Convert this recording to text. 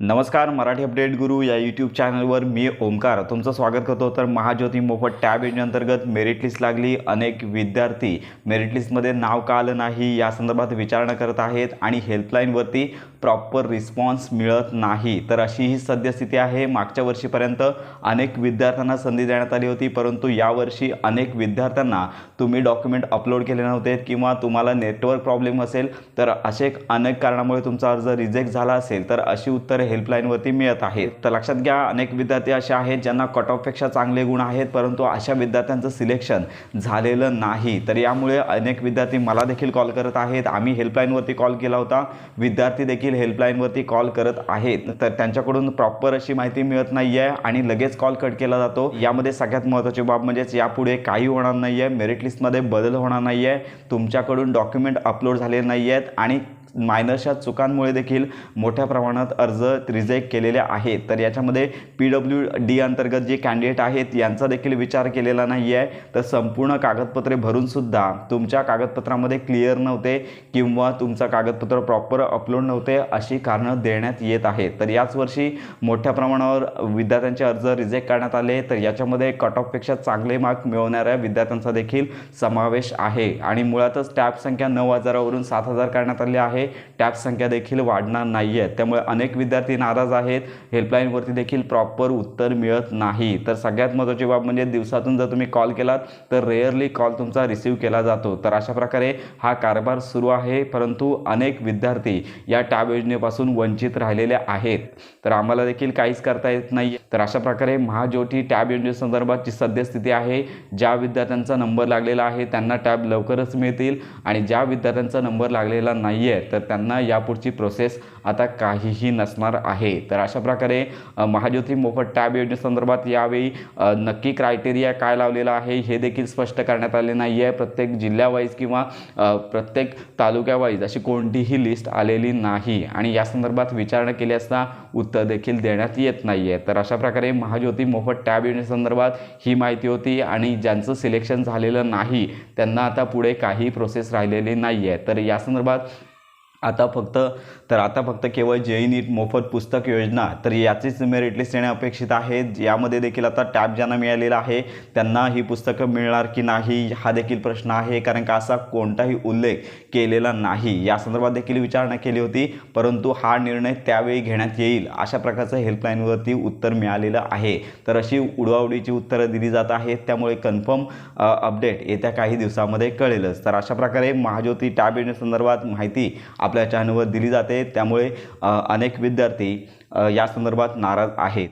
नमस्कार मराठी अपडेट गुरु या यूट्यूब चॅनलवर मी ओमकार तुमचं स्वागत करतो. तर महाज्योती मोफत टॅब योजनेअंतर्गत मेरिट लिस्ट लागली. अनेक विद्यार्थी मेरिट लिस्टमध्ये नाव का आलं नाही या संदर्भात विचारणा करत आहेत आणि हेल्पलाईनवरती प्रॉपर रिस्पॉन्स मिळत नाही. तर अशी ही सद्यस्थिती आहे. मागच्या वर्षीपर्यंत अनेक विद्यार्थ्यांना संधी देण्यात आली होती. परंतु यावर्षी अनेक विद्यार्थ्यांना तुम्ही डॉक्युमेंट अपलोड केले नव्हते किंवा तुम्हाला नेटवर्क प्रॉब्लेम असेल तर असे अनेक कारणामुळे तुमचा अर्ज रिजेक्ट झाला असेल. तर अशी उत्तरे हेल्पलाईनवरती मिळत आहेत. तर लक्षात घ्या अनेक विद्यार्थी असे आहेत ज्यांना कट ऑफपेक्षा चांगले गुण आहेत परंतु अशा विद्यार्थ्यांचं सिलेक्शन झालेलं नाही. तर यामुळे अनेक विद्यार्थी मला देखील कॉल करत आहेत. आम्ही हेल्पलाईनवरती कॉल केला होता. विद्यार्थी देखील हेल्पलाईनवरती कॉल करत आहेत. तर त्यांच्याकडून प्रॉपर अशी माहिती मिळत नाही आहे आणि लगेच कॉल कट केला जातो. यामध्ये सगळ्यात महत्त्वाची बाब म्हणजेच यापुढे काही होणार नाही आहे मेरिट लिस्टमध्ये बदल होणार नाही आहे तुमच्याकडून डॉक्युमेंट अपलोड झालेले नाही आहेत आणि मायनर्सच्या चुकांमुळे देखील मोठ्या प्रमाणात अर्ज रिजेक्ट केलेले आहेत तर याच्यामध्ये पी डब्ल्यू डी अंतर्गत जे कॅन्डिडेट आहेत यांचा देखील विचार केलेला नाही आहे तर संपूर्ण कागदपत्रे भरूनसुद्धा तुमच्या कागदपत्रामध्ये क्लिअर नव्हते किंवा तुमचं कागदपत्र प्रॉपर अपलोड नव्हते अशी कारणं देण्यात येत आहेत. तर याच वर्षी मोठ्या प्रमाणावर विद्यार्थ्यांचे अर्ज रिजेक्ट करण्यात आले. तर याच्यामध्ये कट ऑफपेक्षा चांगले मार्क मिळवणाऱ्या विद्यार्थ्यांचा देखील समावेश आहे. आणि मुळातच टॅब संख्या नऊ हजारावरून सात हजार करण्यात आली आहे. टॅब संख्या देखील वाढणार नाही आहे त्यामुळे अनेक विद्यार्थी नाराज आहेत. हेल्पलाईनवरती देखील प्रॉपर उत्तर मिळत नाही. तर सगळ्यात महत्त्वाची बाब म्हणजे दिवसातून जर तुम्ही कॉल केलात तर रेअरली कॉल तुमचा रिसीव केला जातो. तर अशा प्रकारे हा कारभार सुरू आहे. परंतु अनेक विद्यार्थी या टॅब योजनेपासून वंचित राहिलेले आहेत. तर आम्हाला देखील काहीच करता येत नाही तर अशा प्रकारे महाज्योती टॅब योजनेसंदर्भातची सद्यस्थिती आहे ज्या विद्यार्थ्यांचा नंबर लागलेला आहे त्यांना टॅब लवकरच मिळतील. आणि ज्या विद्यार्थ्यांचा नंबर लागलेला नाही आहे तर त्यांना यापुढची प्रोसेस आता काहीही नसणार आहे. तर अशा प्रकारे महाज्योती मोफत टॅब योजनेसंदर्भात यावेळी नक्की क्रायटेरिया काय लावलेला आहे हे देखील स्पष्ट करण्यात आले नाही आहे प्रत्येक जिल्ह्यावाईज किंवा प्रत्येक तालुक्यावाईज अशी कोणतीही लिस्ट आलेली नाही. आणि या संदर्भात विचारणा केली असता उत्तर देखील देण्यात येत नाही आहे तर अशा प्रकारे महाज्योती मोफत टॅब योजनेसंदर्भात ही माहिती होती आणि ज्यांचं सिलेक्शन झालेलं नाही त्यांना आता पुढे काही प्रोसेस राहिलेली नाही आहे तर या संदर्भात आता फक्त तर आता फक्त केवळ जे नीट मोफत पुस्तक योजना तर याचीच मेरिट लिस्ट येणे अपेक्षित आहे. यामध्ये देखील आता टॅब ज्यांना मिळालेला आहे त्यांना ही पुस्तकं मिळणार की नाही हा देखील प्रश्न आहे. कारण का असा कोणताही उल्लेख केलेला नाही. या संदर्भात देखील विचारणा केली होती परंतु हा निर्णय त्यावेळी घेण्यात येईल अशा प्रकारचं हेल्पलाईनवरती उत्तर मिळालेलं आहे. तर अशी उडवाउडीची उत्तरं दिली जात आहेत. त्यामुळे कन्फर्म अपडेट येत्या काही दिवसामध्ये कळेलच. तर अशा प्रकारे महाज्योती टॅब योजनेसंदर्भात माहिती आपल्या चॅनलवर दिली जाते. त्यामुळे अनेक विद्यार्थी या संदर्भात नाराज आहेत.